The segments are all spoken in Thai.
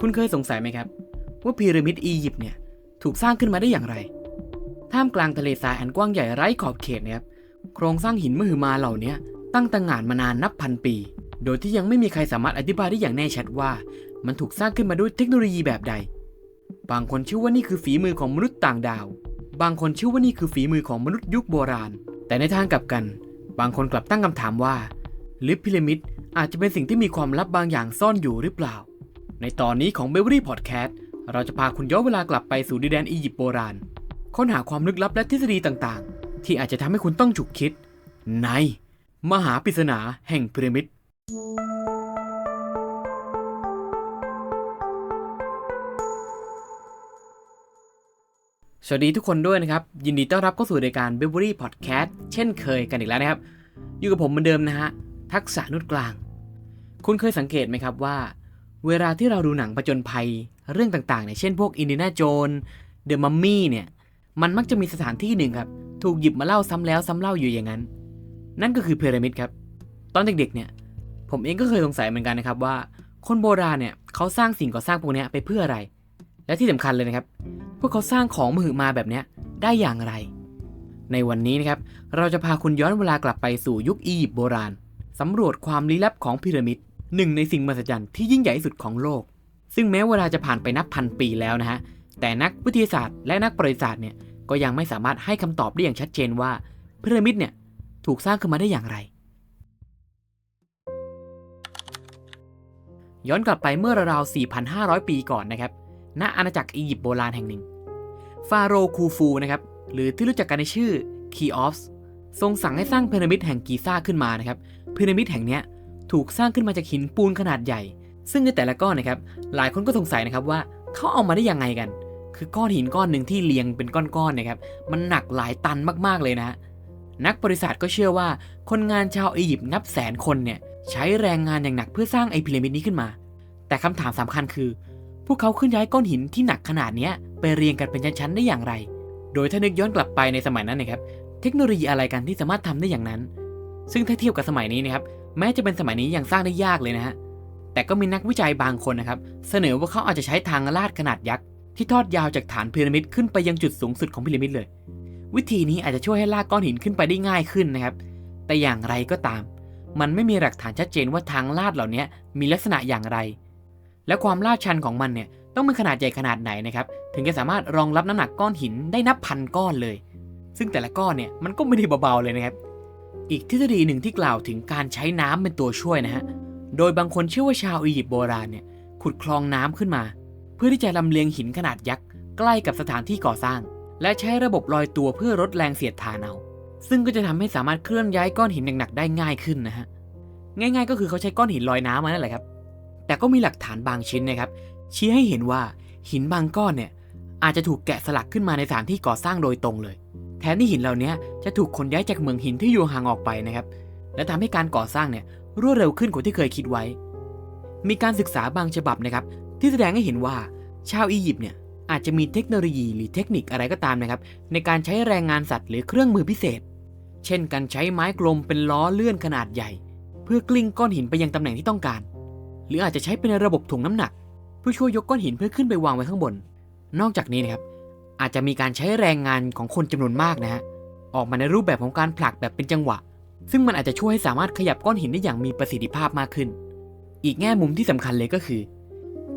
คุณเคยสงสัยไหมครับ ว่าพีระมิดอียิปต์เนี่ยถูกสร้างขึ้นมาได้อย่างไร ท่ามกลางทะเลทรายอันกว้างใหญ่ไร้ขอบเขตนะครับ โครงสร้างหินมหึมาเหล่านี้ตั้งตระหง่านมานานนับพันปี โดยที่ยังไม่มีใครสามารถอธิบายได้อย่างแน่ชัดว่า มันถูกสร้างขึ้นมาด้วยเทคโนโลยีแบบใด บางคนเชื่อว่านี่คือฝีมือของมนุษย์ต่างดาว บางคนเชื่อว่านี่คือฝีมือของมนุษย์ยุคโบราณ แต่ในทางกลับกัน บางคนกลับตั้งคำถามว่า หรือพีระมิดอาจจะเป็นสิ่งที่มีความลับบางอย่างซ่อนอยู่หรือเปล่า ในตอนนี้ของ b e v e r y Podcast เราจะพาคุณย้อนเวลากลับไปสู่ดินแดนอียิปต์โบราณ ค้นหาความลึกลับและทฤษฎีต่างๆ ที่อาจจะทำให้คุณต้องฉุกคิด ใน มหาปริศนาแห่งพีระมิด สวัสดีทุกคนด้วยนะครับ ยินดีต้อนรับเข้าสู่รายการ b e v e r y Podcast เช่นเคยกันอีกแล้วนะครับ อยู่กับผมเหมือนเดิมนะฮะทักษะนุชกลาง คุณเคยสังเกตไหมครับว่า เวลาที่เราดูหนังประจนภัยเรื่องต่างๆเนี่ยเช่นพวกอินเดียนาโจนเดอะมัมมี่เนี่ย มันมักจะมีสถานที่หนึ่งครับ ถูกหยิบมาเล่าซ้ำแล้วซ้ำเล่าอยู่อย่างนั้น นั่นก็คือพีระมิดครับ ตอนเด็กๆเนี่ย ผมเองก็เคยสงสัยเหมือนกันนะครับว่า คนโบราณเนี่ยเขาสร้างสิ่งก่อสร้างพวกนี้ไปเพื่ออะไร และที่สำคัญเลยนะครับ พวกเขาสร้างของมือมาแบบนี้ได้อย่างไร ในวันนี้นะครับ เราจะพาคุณย้อนเวลากลับไปสู่ยุคอียิปต์โบราณสำรวจความลี้ลับของพีระมิด หนึ่งในสิ่งมหัศจรรย์ที่ยิ่งใหญ่ที่สุดของโลก ซึ่งแม้เวลาจะผ่านไปนับพันปีแล้วนะฮะ แต่นักวิทยาศาสตร์และนักประวัติศาสตร์เนี่ยก็ยังไม่สามารถให้คำตอบได้อย่างชัดเจนว่าพีระมิดเนี่ยถูกสร้างขึ้นมาได้อย่างไร ย้อนกลับไปเมื่อราวๆ 4,500 ปีก่อนนะครับ ณ อาณาจักรอียิปต์โบราณแห่งหนึ่ง ฟาโรห์คูฟูนะครับ หรือที่รู้จักกันในชื่อคีออฟส์ทรงสั่งให้สร้างพีระมิดแห่งกีซ่าขึ้นมานะครับพีระมิดแห่งเนี้ย ถูกสร้างขึ้นมาจากหินปูนขนาดใหญ่ ซึ่งในแต่ละก้อนนะครับ หลายคนก็สงสัยนะครับว่าเขาเอามาได้ยังไงกัน คือก้อนหินก้อนหนึ่งที่เรียงเป็นก้อนๆนะครับ มันหนักหลายตันมากๆเลยนะ นักบริษัทก็เชื่อว่า คนงานชาวอียิปต์นับแสนคนเนี่ยใช้แรงงานอย่างหนักเพื่อสร้างไอพีระมิดนี้ขึ้นมา แต่คำถามสำคัญคือ พวกเขาเคลื่อนย้ายก้อนหินที่หนักขนาดนี้ไปเรียงกันเป็นชั้นๆได้อย่างไร โดยถ้านึกย้อนกลับไปในสมัยนั้นนะครับ เทคโนโลยีอะไรกันที่สามารถทำได้อย่างนั้น ซึ่งถ้าเทียบกับสมัยนี้นะครับ แม้จะเป็นสมัยนี้ยังสร้างได้ยากเลยนะฮะ แต่ก็มีนักวิจัยบางคนนะครับ เสนอว่าเขาอาจจะใช้ทางลาดขนาดยักษ์ที่ทอดยาวจากฐานพีระมิดขึ้นไปยังจุดสูงสุดของพีระมิดเลย วิธีนี้อาจจะช่วยให้ลากก้อนหินขึ้นไปได้ง่ายขึ้นนะครับ แต่อย่างไรก็ตาม มันไม่มีหลักฐานชัดเจนว่าทางลาดเหล่านี้มีลักษณะอย่างไร และความลาดชันของมันเนี่ยต้องเป็นขนาดใหญ่ขนาดไหนนะครับ ถึงจะสามารถรองรับน้ำหนักก้อนหินได้นับพันก้อนเลย ซึ่งแต่ละก้อนเนี่ยมันก็ไม่ได้เบาๆเลยนะครับ อีกทฤษฎีหนึ่งที่กล่าวถึงการใช้น้ำเป็นตัวช่วยนะฮะ โดยบางคนเชื่อว่าชาวอียิปต์โบราณเนี่ยขุดคลองน้ำขึ้นมา เพื่อที่จะลำเลียงหินขนาดยักษ์ใกล้กับสถานที่ก่อสร้าง และใช้ระบบลอยตัวเพื่อลดแรงเสียดทานเอา ซึ่งก็จะทำให้สามารถเคลื่อนย้ายก้อนหินหนักๆได้ง่ายขึ้นนะฮะ ง่าย ๆ ก็คือเขาใช้ก้อนหินลอยน้ำมานั่นแหละครับ แต่ก็มีหลักฐานบางชิ้นนะครับชี้ให้เห็นว่าหินบางก้อนเนี่ยอาจจะถูกแกะสลักขึ้นมาในสถานที่ก่อสร้างโดยตรงเลย แทนที่หินเหล่านี้จะถูกขนย้ายจากเมืองหินที่อยู่ห่างออกไปนะครับ และทำให้การก่อสร้างเนี่ยรวดเร็วขึ้นกว่าที่เคยคิดไว้ มีการศึกษาบางฉบับนะครับ ที่แสดงให้เห็นว่าชาวอียิปต์เนี่ยอาจจะมีเทคโนโลยีหรือเทคนิคอะไรก็ตามนะครับ ในการใช้แรงงานสัตว์หรือเครื่องมือพิเศษ เช่น การใช้ไม้กลมเป็นล้อเลื่อนขนาดใหญ่ เพื่อกลิ้งก้อนหินไปยังตำแหน่งที่ต้องการ หรืออาจจะใช้เป็นระบบถ่วงน้ำหนัก เพื่อช่วยยกก้อนหินเพื่อขึ้นไปวางไว้ข้างบน นอกจากนี้นะครับ อาจจะมีการใช้แรงงานของคนจำนวนมากนะฮะออกมาในรูปแบบของการผลักแบบเป็นจังหวะ ซึ่งมันอาจจะช่วยให้สามารถขยับก้อนหินได้อย่างมีประสิทธิภาพมากขึ้น อีกแง่มุมที่สำคัญเลยก็คือ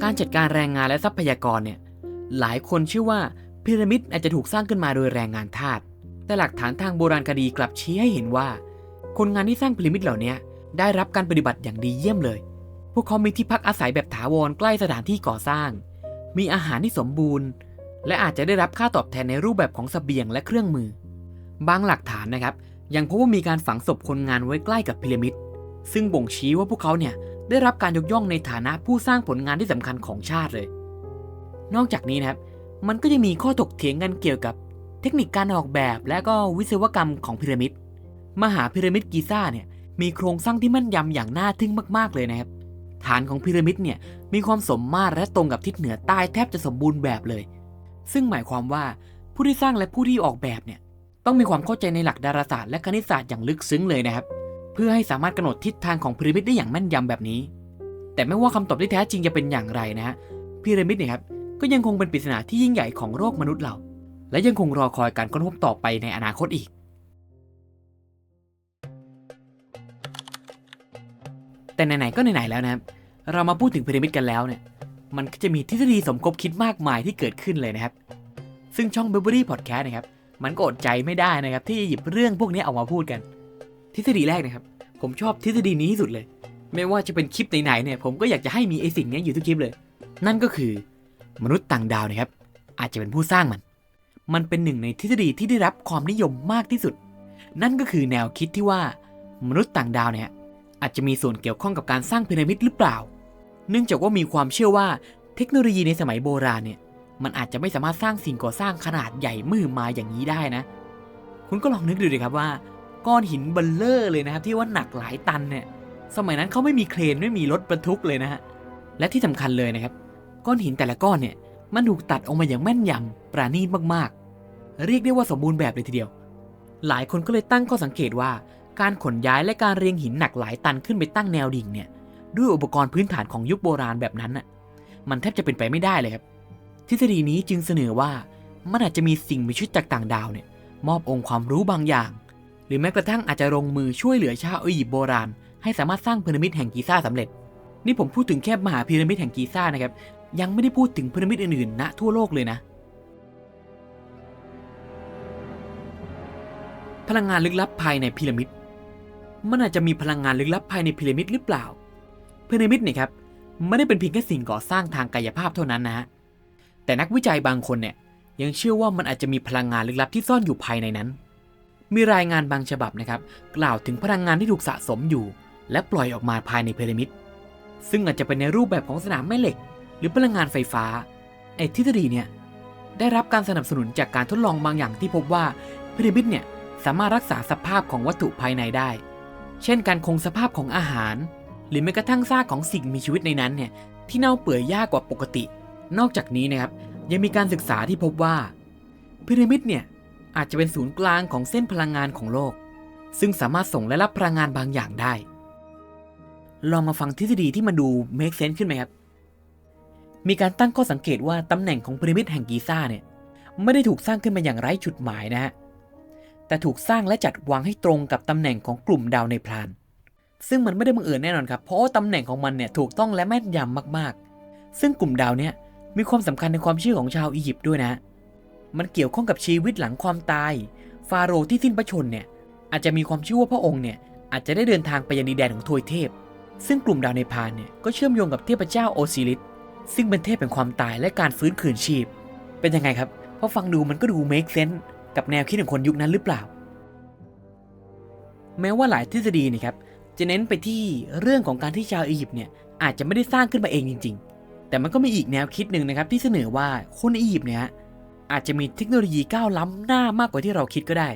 การจัดการแรงงานและทรัพยากรเนี่ยหลายคนเชื่อว่าพีระมิดอาจจะถูกสร้างขึ้นมาโดยแรงงานทาสแต่หลักฐานทางโบราณคดีกลับชี้ให้เห็นว่า คนงานที่สร้างพีระมิดเหล่านี้ได้รับการปฏิบัติอย่างดีเยี่ยมเลย พวกเขามีที่พักอาศัยแบบถาวรใกล้สถานที่ก่อสร้าง มีอาหารที่สมบูรณ์ และอาจจะได้รับค่าตอบแทนในรูปแบบของเสบียงและเครื่องมือ บางหลักฐานนะครับ ยังพบว่ามีการฝังศพคนงานไว้ใกล้กับพีระมิด ซึ่งบ่งชี้ว่าพวกเขาเนี่ยได้รับการยกย่องในฐานะผู้สร้างผลงานที่สำคัญของชาติเลย นอกจากนี้นะครับ มันก็ยังมีข้อถกเถียงกันเกี่ยวกับ เทคนิคการออกแบบและก็วิศวกรรมของพีระมิด มหาพีระมิดกีซ่าเนี่ยมีโครงสร้างที่มั่นยำอย่างน่าทึ่งมาก ๆเลยนะครับ ฐานของพีระมิดเนี่ยมีความสมมาตรและตรงกับทิศเหนือใต้แทบจะสมบูรณ์แบบเลย ซึ่งหมายความว่าผู้ที่สร้างและผู้ที่ออกแบบเนี่ยต้องมีความเข้าใจในหลักดาราศาสตร์และคณิตศาสตร์อย่างลึกซึ้งเลยนะครับ เพื่อให้สามารถกำหนดทิศทางของพีระมิดได้อย่างแม่นยำแบบนี้ แต่ไม่ว่าคำตอบที่แท้จริงจะเป็นอย่างไรนะฮะพีระมิดเนี่ยครับก็ยังคงเป็นปริศนาที่ยิ่งใหญ่ของโลกมนุษย์เรา และยังคงรอคอยการค้นพบต่อไปในอนาคตอีก แต่ไหนๆก็ไหนๆแล้วนะครับเรามาพูดถึงพีระมิดกันแล้วเนี่ย มันก็จะมีทฤษฎีสมคบคิดมากมายที่เกิดขึ้นเลยนะครับ ซึ่งช่อง b u r b e r y Podcast นะครับ มันก็อดใจไม่ได้นะครับ ที่จะหยิบเรื่องพวกนี้ออกมาพูดกัน ทฤษฎีแรกนะครับ ผมชอบทฤษฎีนี้ที่สุดเลย ไม่ว่าจะเป็นคลิปไหนๆเนี่ย ผมก็อยากจะให้มีไอสิ่งนี้อยู่ทุกคลิปเลย นั่นก็คือมนุษย์ต่างดาวนะครับ อาจจะเป็นผู้สร้างมัน มันเป็นหนึ่งในทฤษฎีที่ได้รับความนิยมมากที่สุด นั่นก็คือแนวคิดที่ว่ามนุษย์ต่างดาวเนี่ยอาจจะมีส่วนเกี่ยวข้องกับการสร้างพีระมิดหรือเปล่า เนื่องจากว่ามีความเชื่อว่าเทคโนโลยีในสมัยโบราณเนี่ย มันอาจจะไม่สามารถสร้างสิ่งก่อสร้างขนาดใหญ่มือมาอย่างนี้ได้นะ คุณก็ลองนึกดูดิครับว่า ก้อนหินเบลเลอร์เลยนะครับที่ว่าหนักหลายตันเนี่ย สมัยนั้นเขาไม่มีเครนไม่มีรถบรรทุกเลยนะฮะ และที่สำคัญเลยนะครับ ก้อนหินแต่ละก้อนเนี่ย มันถูกตัดออกมาอย่างแม่นยำปราณีตมากๆ เรียกได้ว่าสมบูรณ์แบบเลยทีเดียว หลายคนก็เลยตั้งข้อสังเกตว่าการขนย้ายและการเรียงหินหนักหลายตันขึ้นไปตั้งแนวดิ่งเนี่ย ด้วยอุปกรณ์พื้นฐานของยุคโบราณแบบนั้นน่ะ มันแทบจะเป็นไปไม่ได้เลยครับ ทฤษฎีนี้จึงเสนอว่ามันอาจจะมีสิ่งมีชีวิตจากต่างดาวเนี่ย มอบองค์ความรู้บางอย่าง หรือแม้กระทั่งอาจจะลงมือช่วยเหลือชาวอียิปต์โบราณ ให้สามารถสร้างพีระมิดแห่งกีซ่าสำเร็จ นี่ผมพูดถึงแค่มหาพีระมิดแห่งกีซ่านะครับ ยังไม่ได้พูดถึงพีระมิดอื่นๆณทั่วโลกเลยนะ พลังงานลึกลับภายในพีระมิด มันอาจจะมีพลังงานลึกลับภายในพีระมิดหรือเปล่า พีระมิดเนี่ยครับไม่ได้เป็นเพียงแค่สิ่งก่อสร้างทางกายภาพเท่านั้นนะฮะแต่นักวิจัยบางคนเนี่ยยังเชื่อว่ามันอาจจะมีพลังงานลึกลับที่ซ่อนอยู่ภายในนั้น มีรายงานบางฉบับนะครับ กล่าวถึงพลังงานที่ถูกสะสมอยู่ และปล่อยออกมาภายในพีระมิด ซึ่งอาจจะเป็นในรูปแบบของสนามแม่เหล็ก หรือพลังงานไฟฟ้า ไอ้ทฤษฎีเนี่ยได้รับการสนับสนุนจากการทดลองบางอย่างที่พบว่าพีระมิดเนี่ยสามารถรักษาสภาพของวัตถุภายในได้ เช่นการคงสภาพของอาหาร หรือแม้กระทั่งซากของสิ่งมีชีวิตในนั้นเนี่ยที่เน่าเปื่อยยากกว่าปกติ นอกจากนี้นะครับยังมีการศึกษาที่พบว่าพีระมิดเนี่ยอาจจะเป็นศูนย์กลางของเส้นพลังงานของโลก ซึ่งสามารถส่งและรับพลังงานบางอย่างได้ ลองมาฟังทฤษฎีที่มันดู make sense ขึ้นไหมครับ มีการตั้งข้อสังเกตว่าตำแหน่งของพีระมิดแห่งกีซ่าเนี่ยไม่ได้ถูกสร้างขึ้นมาอย่างไร้จุดหมายนะฮะแต่ถูกสร้างและจัดวางให้ตรงกับตำแหน่งของกลุ่มดาวในพลาน ซึ่งมันไม่ได้บังเอิญแน่นอนครับ เพราะตำแหน่งของมันเนี่ยถูกต้องและแม่นยำมากๆ ซึ่งกลุ่มดาวเนี่ยมีความสำคัญในความเชื่อของชาวอียิปต์ด้วยนะ มันเกี่ยวข้องกับชีวิตหลังความตาย ฟาโรห์ที่สิ้นพระชนเนี่ยอาจจะมีความเชื่อว่าพระองค์เนี่ยอาจจะได้เดินทางไปยังดินแดนของทวยเทพ ซึ่งกลุ่มดาวในพานเนี่ยก็เชื่อมโยงกับเทพเจ้าโอซิริส ซึ่งเป็นเทพแห่งความตายและการฟื้นคืนชีพ เป็นยังไงครับ เพราะฟังดูมันก็ดู make sense กับแนวคิดของคนยุคนั้นหรือเปล่า แม้ว่าหลายทฤษฎีเนะครับ จะเน้นไปที่เรื่องของการที่ชาวอียิปต์เนี่ยอาจจะไม่ได้สร้างขึ้นมาเองจริง ๆ แต่มันก็มีอีกแนวคิดหนึ่งนะครับที่เสนอว่าคนอียิปต์เนี่ยอาจจะมีเทคโนโลยีก้าวล้ำหน้ามากกว่าที่เราคิดก็ได้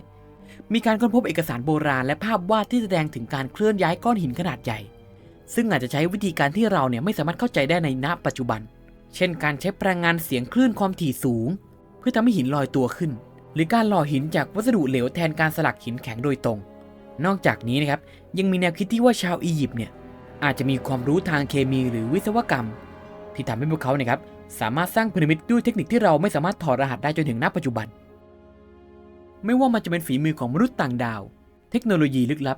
มีการค้นพบเอกสารโบราณ และภาพวาดที่แสดงถึงการเคลื่อนย้ายก้อนหินขนาดใหญ่ ซึ่งอาจจะใช้วิธีการที่เราเนี่ยไม่สามารถเข้าใจได้ในณปัจจุบัน เช่น การใช้พลังงานเสียงคลื่นความถี่สูง เพื่อทำให้หินลอยตัวขึ้น หรือการหล่อหินจากวัสดุเหลวแทนการสลักหินแข็งโดยตรง นอกจากนี้นะครับยังมีแนวคิดที่ว่าชาวอียิปต์เนี่ยอาจจะมีความรู้ทางเคมีหรือวิศวกรรม ที่ทำให้พวกเขาเนี่ยครับสามารถสร้างพีระมิดด้วยเทคนิคที่เราไม่สามารถถอดรหัสได้จนถึงณปัจจุบัน ไม่ว่ามันจะเป็นฝีมือของมนุษย์ต่างดาว เทคโนโลยีลึกลับ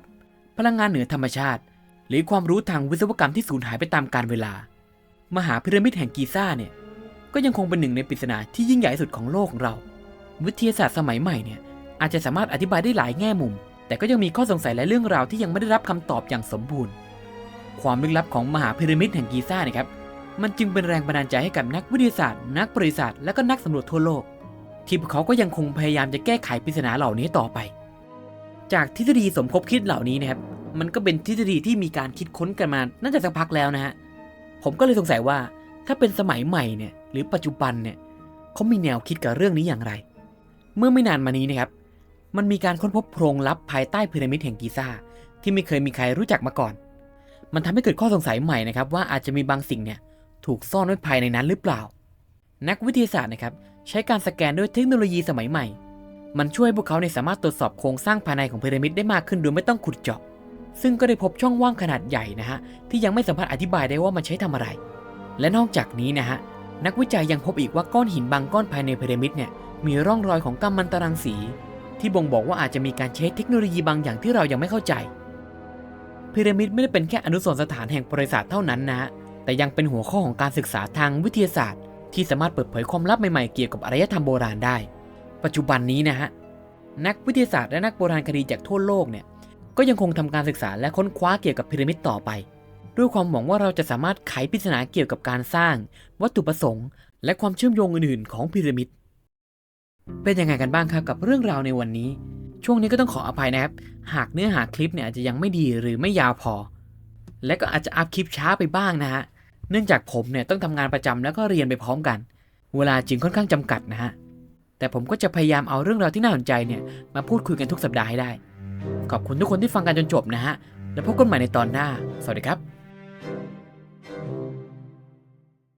พลังงานเหนือธรรมชาติ หรือความรู้ทางวิศวกรรมที่สูญหายไปตามกาลเวลา มหาพีระมิดแห่งกีซ่าเนี่ยก็ยังคงเป็นหนึ่งในปริศนาที่ยิ่งใหญ่สุดของโลกของเรา วิทยาศาสตร์สมัยใหม่เนี่ยอาจจะสามารถอธิบายได้หลายแง่มุม แต่ก็ยังมีข้อสงสัยและเรื่องราวที่ยังไม่ได้รับคำตอบอย่างสมบูรณ์ ความลึกลับของมหาพีระมิดแห่งกีซ่าเนี่ยครับ มันจึงเป็นแรงบันดาลใจให้กับนักวิทยาศาสตร์ นักประวัติศาสตร์และก็นักสำรวจทั่วโลก ที่พวกเขาก็ยังคงพยายามจะแก้ไขปริศนาเหล่านี้ต่อไป จากทฤษฎีสมคบคิดเหล่านี้นะครับ มันก็เป็นทฤษฎีที่มีการคิดค้นกันมาน่าจะสักพักแล้วนะฮะ ผมก็เลยสงสัยว่าถ้าเป็นสมัยใหม่เนี่ยหรือปัจจุบันเนี่ยเขามีแนวคิดกับเรื่องนี้อย่างไร เมื่อไม่นานมานี้นะครับ มันมีการค้นพบโพรงลับภายใต้พีระมิดแห่งกีซ่าที่ไม่เคยมีใครรู้จักมาก่อน มันทำให้เกิดข้อสงสัยใหม่นะครับว่าอาจจะมีบางสิ่งเนี่ยถูกซ่อนไว้ภายในนั้นหรือเปล่า นักวิทยาศาสตร์นะครับใช้การสแกนด้วยเทคโนโลยีสมัยใหม่ มันช่วยให้พวกเขาในสามารถตรวจสอบโครงสร้างภายในของพีระมิดได้มากขึ้นโดยไม่ต้องขุดเจาะ ซึ่งก็ได้พบช่องว่างขนาดใหญ่นะฮะที่ยังไม่สามารถอธิบายได้ว่ามันใช้ทำอะไร และนอกจากนี้นะฮะนักวิจัยยังพบอีกว่าก้อนหินบางก้อนภายในพีระมิดเนี่ยมีร่องรอยของกัมมันตรังสี ที่บ่งบอกว่าอาจจะมีการใช้เทคโนโลยีบางอย่างที่เรายังไม่เข้าใจ พีระมิดไม่ได้เป็นแค่อนุสรณ์สถานแห่งประวัติศาสตร์เท่านั้นนะฮะแต่ยังเป็นหัวข้อของการศึกษาทางวิทยาศาสตร์ ที่สามารถเปิดเผยความลับใหม่ๆเกี่ยวกับอารยธรรมโบราณได้ ปัจจุบันนี้นะฮะนักวิทยาศาสตร์และนักโบราณคดีจากทั่วโลกเนี่ยก็ยังคงทำการศึกษาและค้นคว้าเกี่ยวกับพีระมิดต่อไป ด้วยความหวังว่าเราจะสามารถไขปริศนาเกี่ยวกับการสร้าง วัตถุประสงค์ และความเชื่อมโยงอื่นๆ ของพีระมิด เป็นยังไงกันบ้างครับกับเรื่องราวในวันนี้ ช่วงนี้ก็ต้องขออภัยนะครับ หากเนื้อหาคลิปเนี่ยอาจจะยังไม่ดีหรือไม่ยาวพอ และก็อาจจะอัพคลิปช้าไปบ้างนะฮะ เนื่องจากผมเนี่ยต้องทำงานประจำแล้วก็เรียนไปพร้อมกัน เวลาจึงค่อนข้างจำกัดนะฮะ แต่ผมก็จะพยายามเอาเรื่องราวที่น่าสนใจเนี่ยมาพูดคุยกันทุกสัปดาห์ให้ได้ ขอบคุณทุกคนที่ฟังกันจนจบนะฮะ แล้วพบกันใหม่ในตอนหน้า สวัสดีครับ